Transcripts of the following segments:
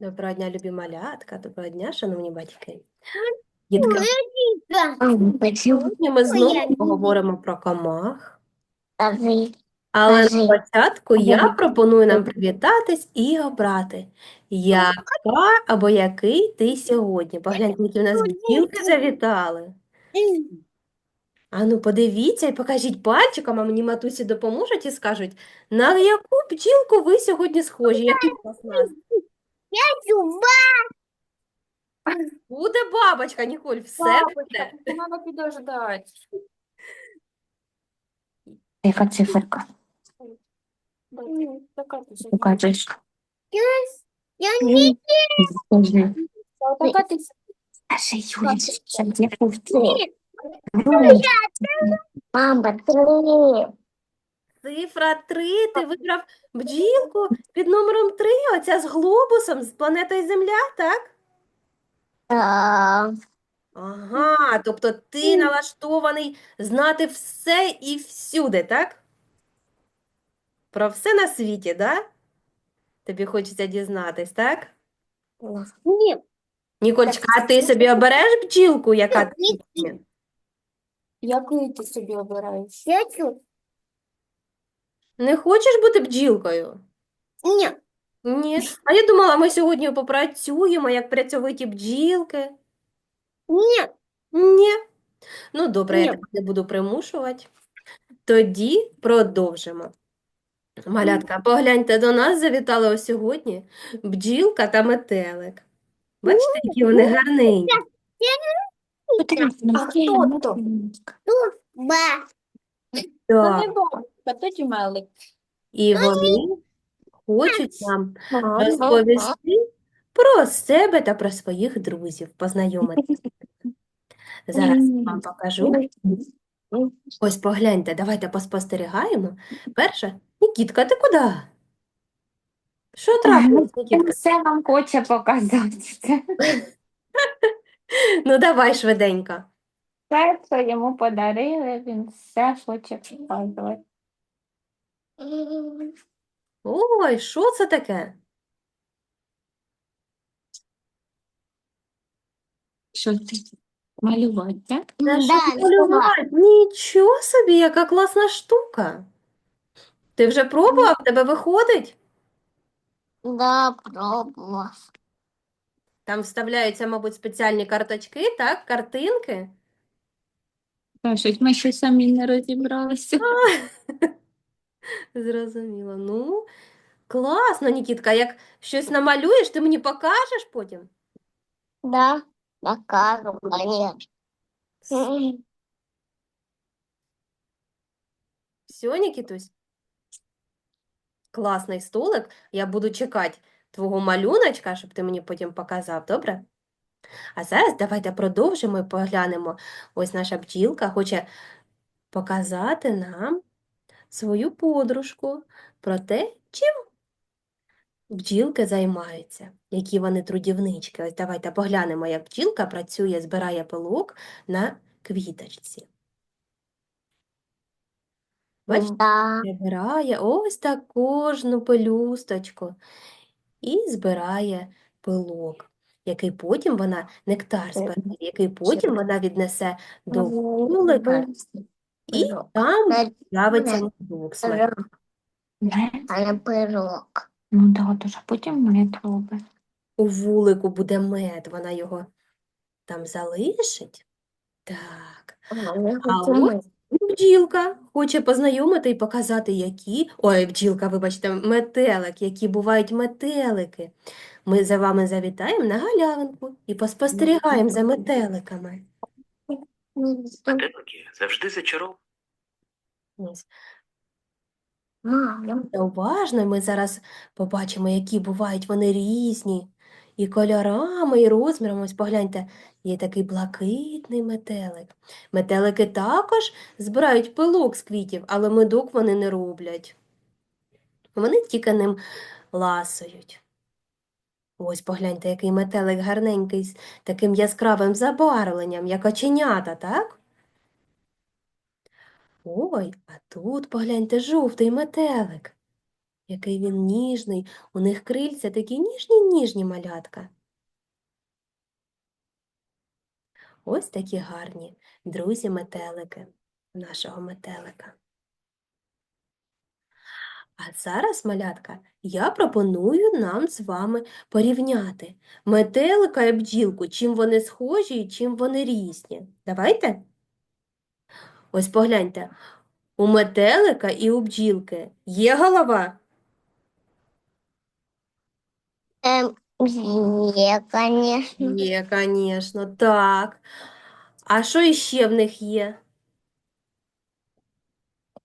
Доброго дня, любі малятка, доброго дня, шановні батьки. Дітки, сьогодні ми знову поговоримо про комах, але на початку я пропоную нам привітатись і обрати, яка або який ти сьогодні. Погляньте, які в нас бджілки завітали. Ану, подивіться і покажіть пальчиком, а мені матусі допоможуть і скажуть, на яку бджілку ви сьогодні схожі, який у вас настрій? Буде бабочка, Ніколь, все буде. Надо підождати. Яка циферка? Покажеш. Я. Докатися. Скажи, що я повторю. Мама, три. Цифра 3, ти вибрав бджілку під номером 3, оця з глобусом, з планетою Земля, так? Так. Ага, тобто ти налаштований знати все і всюди, так? Про все на світі, да? Тобі хочеться дізнатись, так? Ні. Ніколечка, а ти собі обереш бджілку, яка тобі Який ти собі обираєш? Хочу. Не хочеш бути бджілкою? Ні. Ні. А я думала, ми сьогодні попрацюємо, як працьовиті бджілки. Ні. Ні. Ну, добре, я Ні. тебе не буду примушувати. Тоді продовжимо. Малятка, погляньте, до нас завітали ось сьогодні бджілка та метелик. Бачите, які вони гарненькі. А хто то? Ба. Це Так. І вони хочуть нам розповісти про себе та про своїх друзів, познайомитися. Зараз я вам покажу. Ось погляньте, давайте поспостерігаємо. Перше, Нікітка, ти куди? Що трапилось, Нікітка? Все вам хоче показати. Ну, давай швиденько. все, що йому подарили, він все хоче показувати. Ой, що це таке? Що ти? Малювати, так? Це Да, малювати. Нічого собі, яка класна штука. Ти вже пробував? Тебе виходить? Да, пробував. Там вставляються, мабуть, спеціальні карточки, так? Картинки. Та, щось ми ще самі не розібралися. Зрозуміло. Ну, класно, Нікітка. Як щось намалюєш, ти мені покажеш потім? Да, покажу, конечно. Все, Нікітусь? Класний столик. Я буду чекати Твого малюночка, щоб ти мені потім показав, добре? А зараз давайте продовжимо і поглянемо. Ось наша бджілка хоче показати нам свою подружку про те, чим бджілки займаються, які вони трудівнички. Ось давайте поглянемо, як бджілка працює, збирає пилок на квіточці. Бачите? Да. Прибирає ось так кожну пелюсточку і збирає пилок, який потім вона, нектар збирає, який потім вона віднесе до вулика, і там з'явиться медок смачний. А не пирог. Ну так, дуже потім мед робить. У вулику буде мед, вона його там залишить. Так. А ось бджілка хоче познайомити і показати, які. Ой, бджілка, вибачте, метелик, які бувають метелики. Ми за вами завітаємо на галявинку і поспостерігаємо за метеликами. Метелики завжди зачаровані. Уважно, ми зараз побачимо, які бувають вони різні. І кольорами, і розмірами. Ось погляньте, є такий блакитний метелик. Метелики також збирають пилок з квітів, але медок вони не роблять. Вони тільки ним ласують. Ось погляньте, який метелик гарненький, з таким яскравим забарвленням, як оченята, так? Ой, а тут погляньте жовтий метелик. Який він ніжний, у них крильця такі ніжні-ніжні малятка. Ось такі гарні друзі-метелики нашого метелика. А зараз, малятка, я пропоную нам з вами порівняти метелика і бджілку, чим вони схожі і чим вони різні. Давайте? Ось погляньте, у метелика і у бджілки є голова? Эм, є, конечно. Є, звісно, так. А що іще в них є?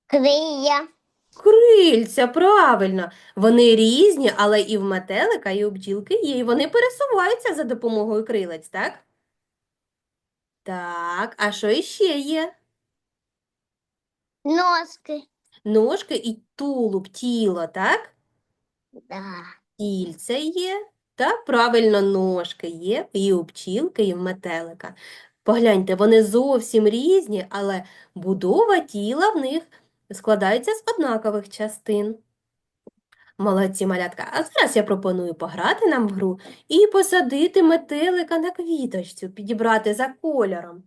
Крия. Крильця, правильно. Вони різні, але і в метелика, і у бджілки є, і вони пересуваються за допомогою крилець, так? Так, а що іще є? Носки. Ножки і тулуб, тіло, так? Да. Тільце є, та правильно, ножки є і у пчілки, і в метелика. Погляньте, вони зовсім різні, але будова тіла в них складається з однакових частин. Молодці, малятка. А зараз я пропоную пограти нам в гру і посадити метелика на квіточцю, підібрати за кольором.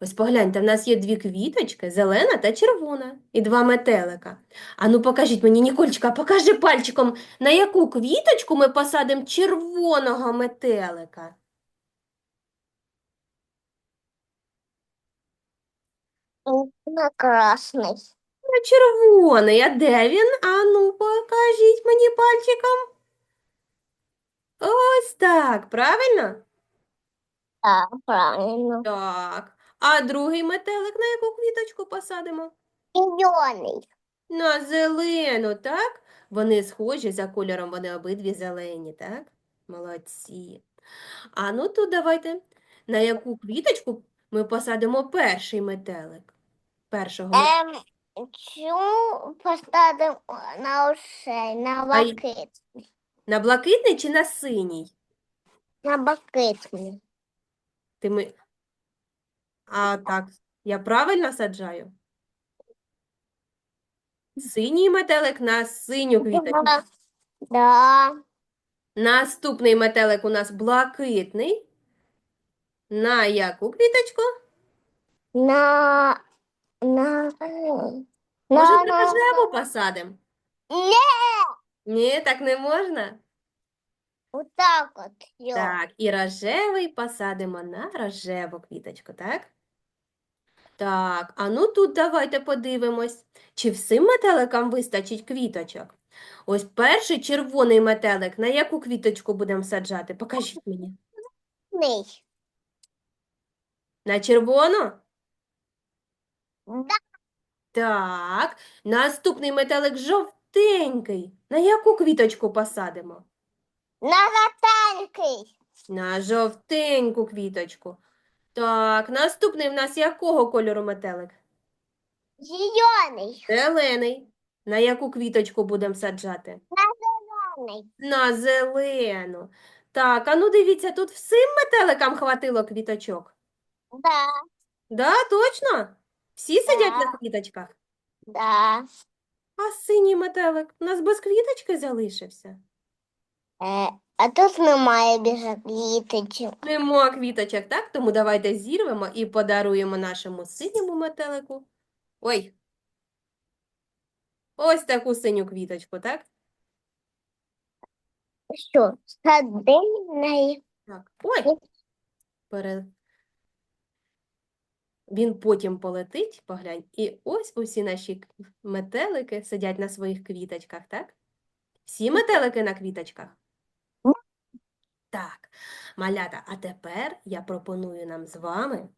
Ось погляньте, в нас є дві квіточки, зелена та червона, і два метелика. Ану, покажіть мені, Нікольчика, покажи пальчиком, на яку квіточку ми посадимо червоного метелика? На красный. Червоний, а де він? Ану, покажіть мені пальчиком. Ось так, правильно? Да, правильно. Так. А другий метелик на яку квіточку посадимо? Зеленый. На зелену, так? Вони схожі за кольором, вони обидві зелені, так? Молодці. А ну тут давайте, на яку квіточку ми посадимо перший метелик? Першого метелика. Эм, чу поставим на ушей, на А й- бакет. На блакитний чи на синій? На бакет. Ти ми... А так, я правильно саджаю? Синій метелик на синю квіточку. Да. Да. Наступний метелик у нас блакитний. На яку квіточку? На... На... Може, На... на рожеву посадимо? Не! Ні, так не можна. Вот так вот. Так, і рожевий посадимо на рожеву квіточку, так? Так, а ну тут давайте подивимось, чи всім метеликам вистачить квіточок. Ось перший червоний метелик, на яку квіточку будемо саджати? Покажіть мені. На червону? Да. Так, наступний метелик жовтенький. На яку квіточку посадимо? На ротанький. На жовтеньку квіточку. Так, наступний в нас якого кольору метелик? Зеленый. Зелений. На яку квіточку будемо саджати? Зеленый. На зелену. Так, а ну дивіться, тут всім метеликам хватило квіточок. Да. Да, точно? Всі сидять на Так. квіточках? Да. А синій метелик у нас без квіточки залишився? Е, а тут немає більше квіточок. Нема квіточок, так? Тому давайте зірвемо і подаруємо нашому синьому метелику. Ой. Ось таку синю квіточку, так? Що, садильний? Так. Ой. Пере... Він потім полетить, поглянь, і ось усі наші метелики сидять на своїх квіточках, так? Всі метелики на квіточках? Так, малята, а тепер я пропоную нам з вами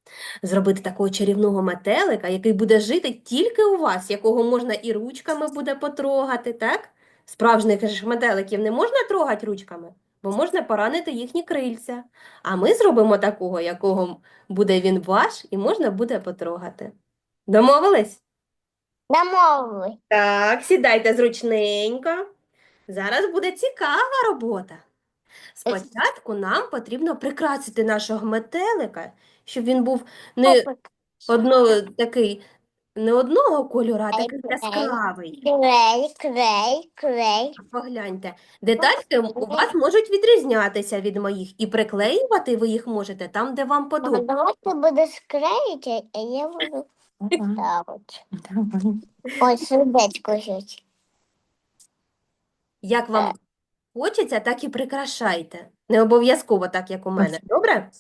зробити такого чарівного метелика, який буде жити тільки у вас, якого можна і ручками буде потрогати, так? Справжніх ж метеликів не можна трогати ручками, бо можна поранити їхні крильця. А ми зробимо такого, якого буде він ваш, і можна буде потрогати. Домовились? Домовили. Так, сідайте зручненько. Зараз буде цікава робота. Спочатку нам потрібно прикрасити нашого метелика, щоб він був не одно такий не одного кольору, а такий яскравий. Клей, клей, клей. Погляньте, детальки у вас можуть відрізнятися від моїх, і приклеювати ви їх можете там, де вам Мама, подобається. давай ти будеш клеїти, а я буду ставити. Ось сердечко жить. Як вам хочеться, так і прикрашайте. Не обов'язково так, як у мене. Добре?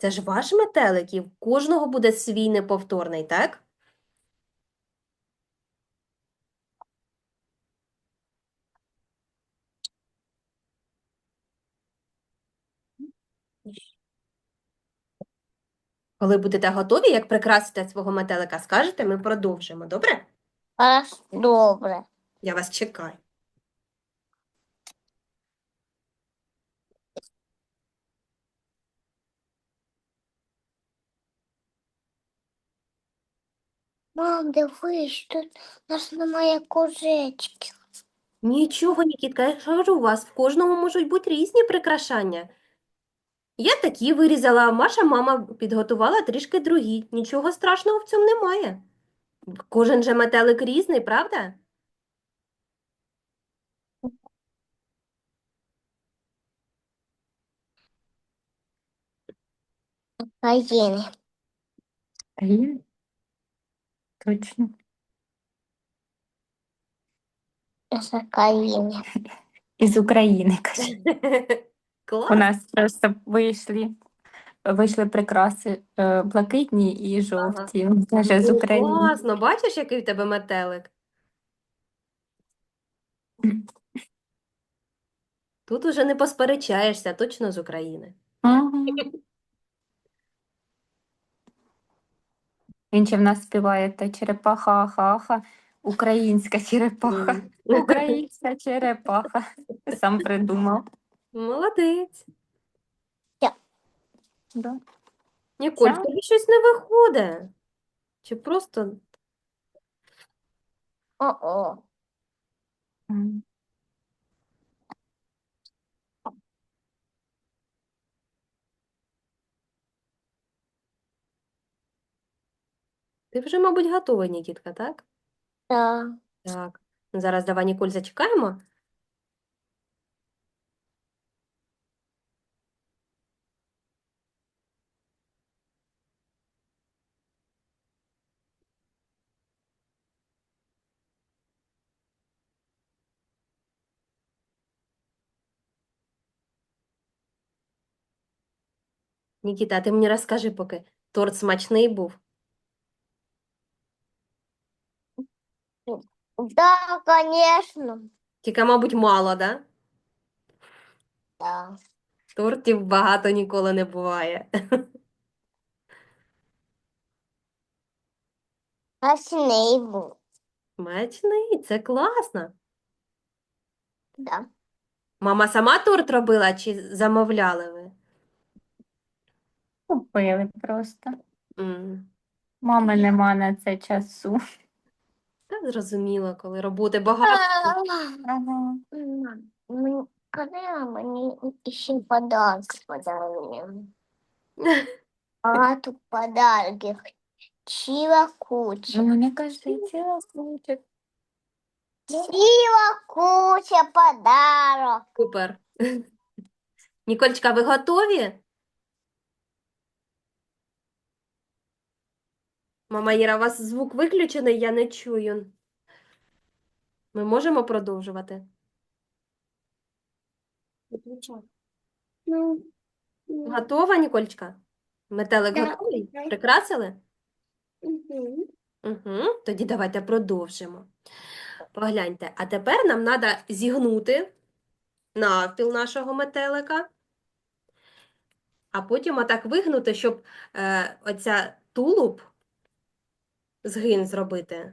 Це ж ваш метелик, і в кожного буде свій неповторний, так? Коли будете готові, як прикрасите свого метелика, скажете, ми продовжимо. Добре? Аж добре. Я вас чекаю. Мам, дивись, тут у нас немає козечків. Нічого, Нікітка, я ж кажу, у вас в кожного можуть бути різні прикрашання. Я такі вирізала, а Маша мама підготувала трішки другі. Нічого страшного в цьому немає. Кожен же метелик різний, правда? Країни. Аліна? Точно. З країни. Із України, каже. У нас просто вийшли, вийшли прикраси е, блакитні і жовті. Каже, з України. класно, бачиш, який в тебе метелик? Тут уже не посперечаєшся, точно з України. Ага. Він ще в нас співає та черепаха, аха-аха, українська черепаха, українська черепаха. Сам придумав. Молодець. Да. Ніколь, Ця? тобі щось не виходить. Чи просто О-о. М. ти вже, мабуть, готова, Нікітка, так? Так. Так. Ну, Зараз давай, Ніколь, зачекаємо. Нікіта, а ти мені розкажи поки, торт смачний був? Да, конечно. Тільки, мабуть, мало, да? Да. Тортів багато ніколи не буває. Красний був. Смачний, це класно. Да. Мама сама торт робила чи замовляли ви? Купили просто. М, Мами нема на це часу. Так зрозуміло, коли роботи багато. Ага. Мам, мені- Коли мені ще подарки подарили? Багато подарків. Ціла куча. Ну, не кажи, ціла куча. Ціла куча подарок. Супер. Нікольчка, ви готові? Мама Іра, у вас звук виключений, я не чую. Ми можемо продовжувати? Ну, Готова, Нікольчка? Метелик Да. готовий? Прикрасили? мгм. Угу. Тоді давайте продовжимо. Погляньте, а тепер нам треба зігнути навпіл нашого метелика, а потім отак вигнути, щоб е, оця тулуб згин зробити.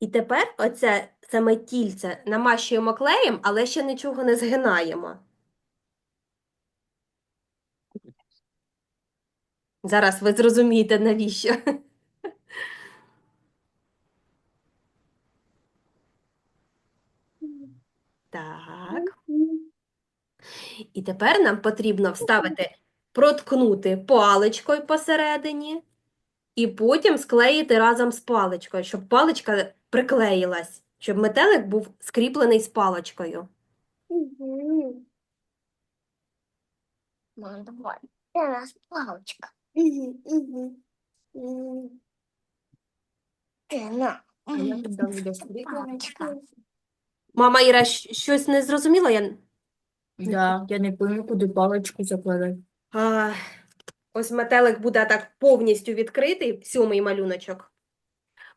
І тепер оце саме тільце намащуємо клеєм, але ще нічого не згинаємо. Зараз ви зрозумієте, навіщо. Так. І тепер нам потрібно вставити, проткнути паличкою посередині і потім склеїти разом з паличкою, щоб паличка приклеїлась, щоб метелик був скріплений з паличкою. Мам, давай. Це у нас палочка. Це на. Палочка. Мама Іра, щ- щось не зрозуміла? Я... Да, я не пойму, куди паличку закладати. А, ось метелик буде так повністю відкритий, сьомий малюночок.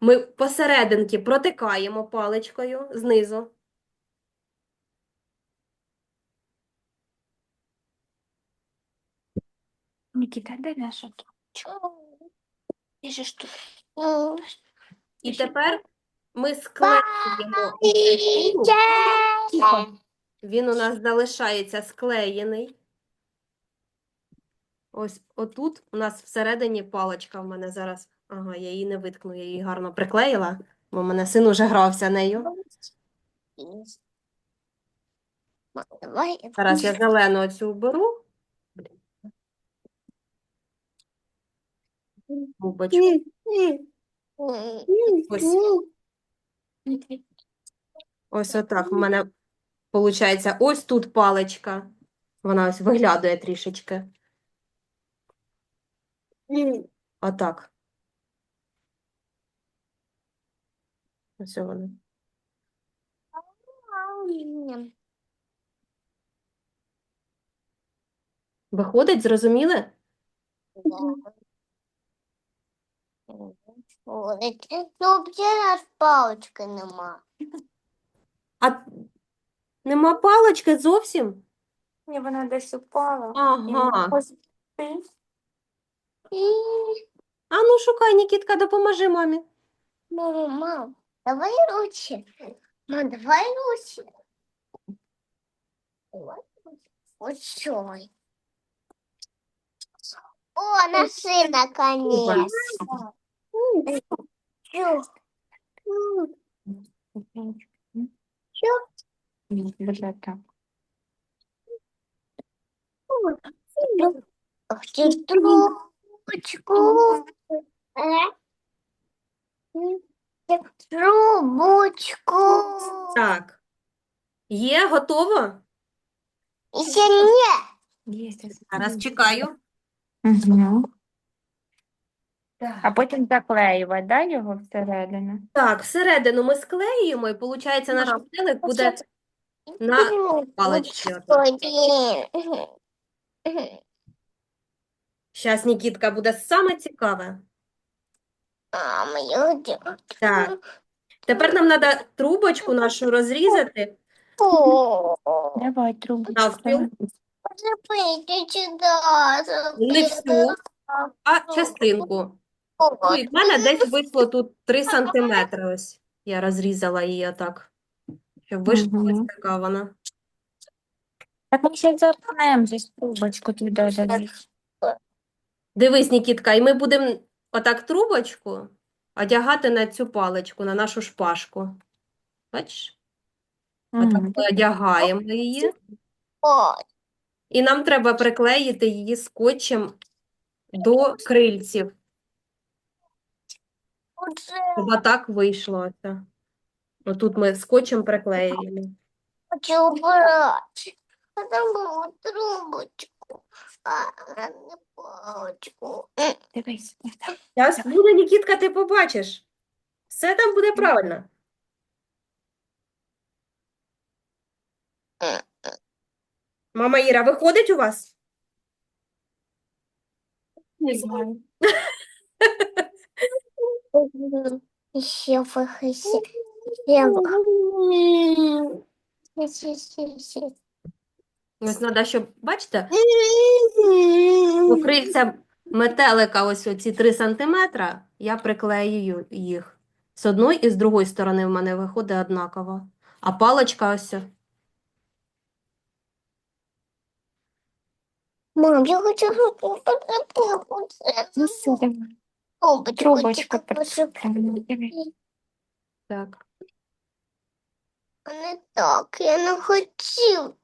Ми посерединки протикаємо паличкою знизу. Нікіта, де наша Ти ж тут. І тепер ми склеїмо. Тихо. Він у нас залишається склеєний. Ось отут у нас всередині паличка в мене зараз. Ага, я її не виткну, я її гарно приклеїла, бо в мене син уже грався нею. Зараз я зелену оцю уберу. Губочку. Ось, ось отак в мене виходить. Ось тут паличка. Вона ось виглядає трішечки. Отак. Ось вона. Виходить, зрозуміли? Ну, где нас палочки нема? А нема палички зовсім? Ні, вона десь упала. Ага. ось. А ну шукай, Нікітка, допоможи мамі. Мама, мам, давай ручки. Мам, давай ручки. Вот что. О, нашли наконец. Ні, вже так. Хочу трубочку. Трубочку. Так. Є, готово? Еще нет. Є. Зараз чекаю. Угу. А потім заклеювати, да, його всередину? Так, всередину ми склеюємо, і виходить, наш Ага. метелик буде на паличці. Зараз Нікітка буде саме цікаве. Так. Тепер нам треба трубочку нашу розрізати Давай трубочку. навпіл, не всю, а частинку. І в мене десь вийшло тут 3 сантиметри. Ось я розрізала її отак, щоб вийшла ось така вона. Так ми ще запнемо здесь трубочку туди заліз. Дивись, Нікітка, і ми будемо отак трубочку одягати на цю паличку, на нашу шпажку. Бачиш? Отак Мгм. ми одягаємо її. І нам треба приклеїти її скотчем до крильців. Уже Щоб отак вийшло. Отут ми скотчем приклеїмо. хочу убрать. А там было трубочку. А, не палочку. Дивись. Зараз буде, Нікітка, ти побачиш. Все там буде правильно. Мама Іра, виходить у вас? Не знаю. Еще выхоси. Ось треба, щоб, бачите, у крильця метелика ось оці 3 сантиметра, я приклеюю їх. З одної і з другої сторони в мене виходить однаково. А паличка ось. Мам, я хочу Прикладемо. Дивись. Так. Не так, я не хотів.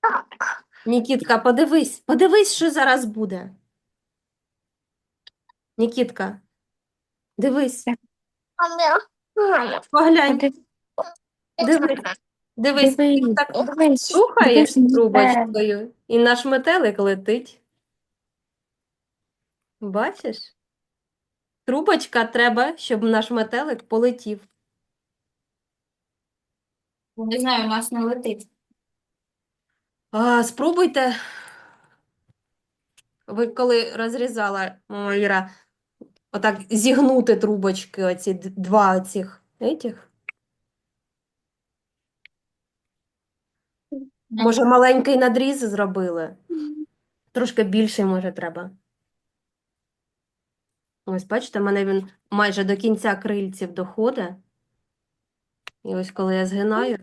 Так. Нікітка, подивись, подивись, що зараз буде. Нікітка, дивись, А я... Поглянь, дивись, дивись. Дивись, Так дивись, Слухаєш трубочкою, і наш метелик летить. Бачиш? Трубочка треба, щоб наш метелик полетів. Не знаю, у нас не летить. А, спробуйте. Ви коли розрізала, мама Іра, отак зігнути трубочки, оці два оцих, етіх. Може, маленький надріз зробили? Трошки більший, може, треба. Ось, бачите, в мене він майже до кінця крильців доходить. І ось коли я згинаю,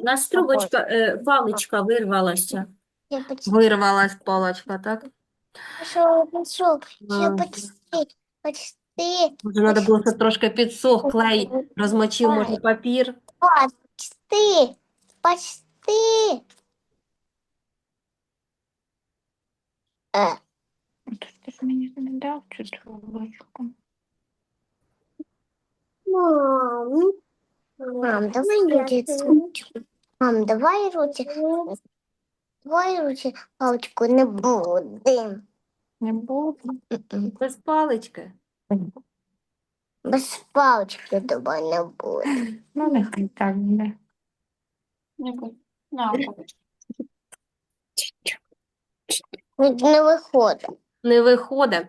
У нас трубочка, е, паличка вирвалася. Я почти вирвалась палочка, так? пішов, пішов. Я почти, почти. Може, треба було, щоб трошки підсох, клей розмочив, може, папір. Почти, почти. Е, Мені не дав цю трубочку. Мам, мам, давай руки. Мам, давай руки. Давай руки паличку не будем. Не буду. Без палички. Без палички давай не будем. Ну, нехай так буде. Не буду. На, паличку. Не виходить. Не виходить.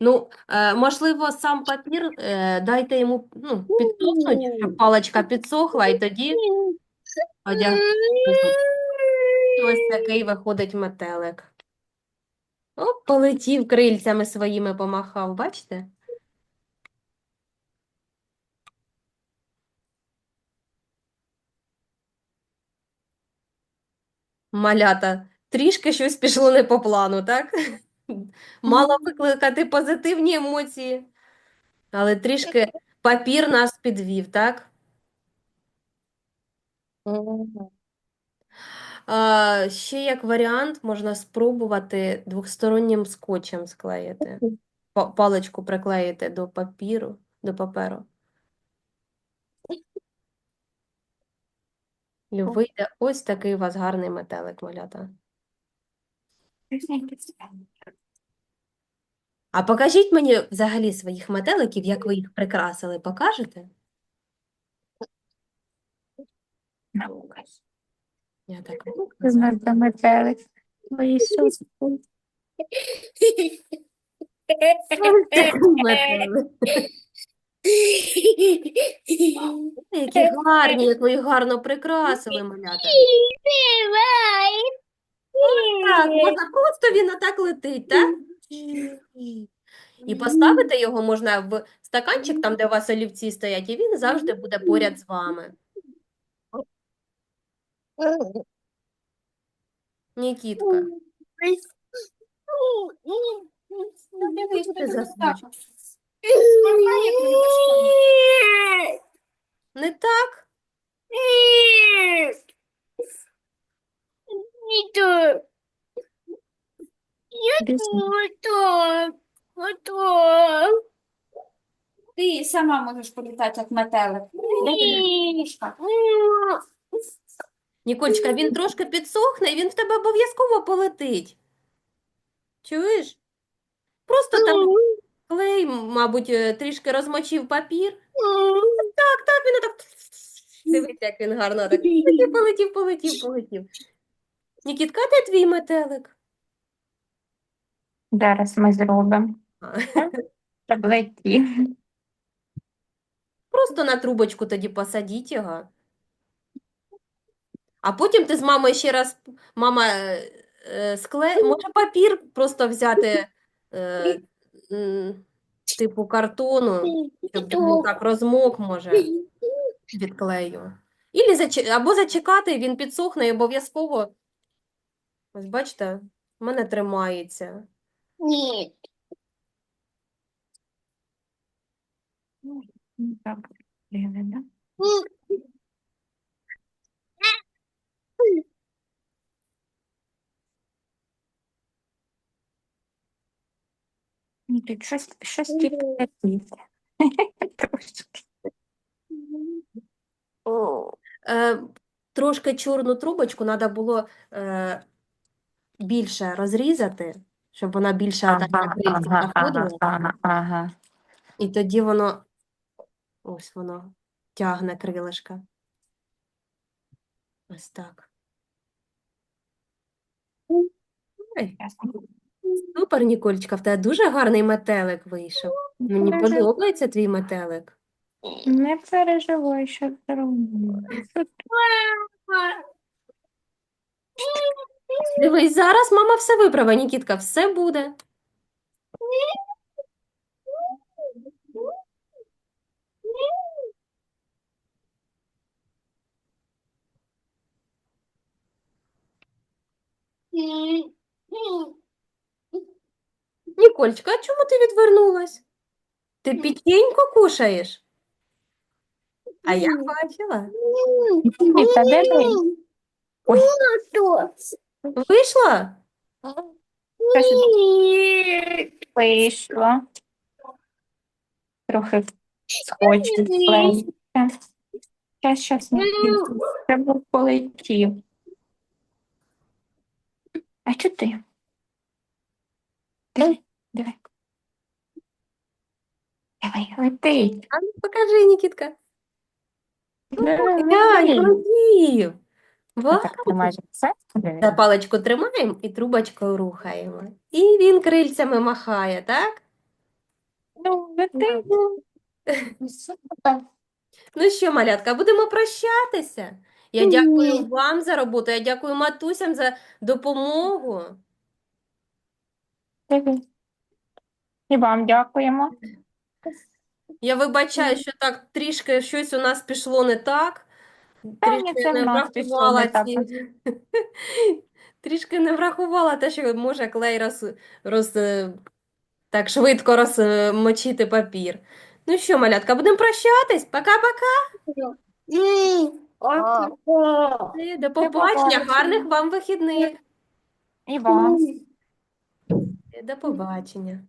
Ну, е, можливо, сам папір е, дайте йому ну, підсохнути, щоб паличка підсохла, і тоді одягнути. Ось такий виходить метелик. Оп, полетів крильцями своїми помахав, бачите? Малята, трішки щось пішло не по плану, так? Мало викликати позитивні емоції, але трішки папір нас підвів, так? А, ще як варіант можна спробувати двостороннім скотчем склеїти. Па- Паличку приклеїти до папіру, до паперу. І вийде ось такий у вас гарний метелик, малята. А покажіть мені взагалі своїх метеликів, як ви їх прикрасили, покажете? Я так Які гарні, як ви їх гарно прикрасили, малята. Так, можна просто він отак летить, так? І поставити його можна в стаканчик, там, де у вас олівці стоять, і він завжди буде поряд з вами. Нікітка. Ти? Не так? Ти сама можеш політати, як метелик. Де ти? Ніколечка, він трошки підсохне, і він в тебе обов'язково полетить. Чуєш? Просто там клей, мабуть, е, трішки розмочив папір. Так, так, він отак. Дивись, як він гарно так. Полетів, полетів, полетів. Нікітка, де твій метелик? Зараз ми зробимо. Просто на трубочку тоді посадіть його. А потім ти з мамою ще раз, мама, е, е, скле... може папір просто взяти, е, м, типу картону, щоб він так розмок, може, від клею. Ілі зач... Або зачекати, він підсохне і обов'язково. Ось бачите, в мене тримається. Ні. Так, Тут щось, щось тільки таке. Трошки. О. Е, трошки чорну трубочку треба було е, більше розрізати, щоб вона більше так на Ага, крильці ага, ага, ага, ага. І тоді воно ось воно тягне крилишка. Ось так. Ой, супер, Ніколечка, в тебе дуже гарний метелик вийшов. Мені подобається твій метелик. Не переживай, що зроблю. Дивись, зараз мама все виправить, Нікітка, все буде. Ніколечка, а чому ти відвернулась? Ти печеньку кушаєш? А я бачила. Ой. Что? Вийшла? Вийшло. Трохи схочу зленька. Щас, щас, не треба полетів. А що ти? Диви, диви. Давай, лети. А ну, покажи, Нікітка. Давай, Глянь, лети. Крутів. Ва. Так, майже все? За паличку тримаємо і трубочкою рухаємо. І він крильцями махає, так? Ну. Ну що, малятка, будемо прощатися. Я дякую вам за роботу, я дякую матусям за допомогу. І вам дякуємо. Я вибачаю, що так трішки щось у нас пішло не так. Та ні, Трішки це в не нас пішло врахувала не так. ці... Трішки не врахувала те, що може клей роз... роз... е, так швидко розмочити папір. Ну що, малятка, будемо прощатись? Пока-пока. До побачення, гарних вам вихідних. І вам. До побачення.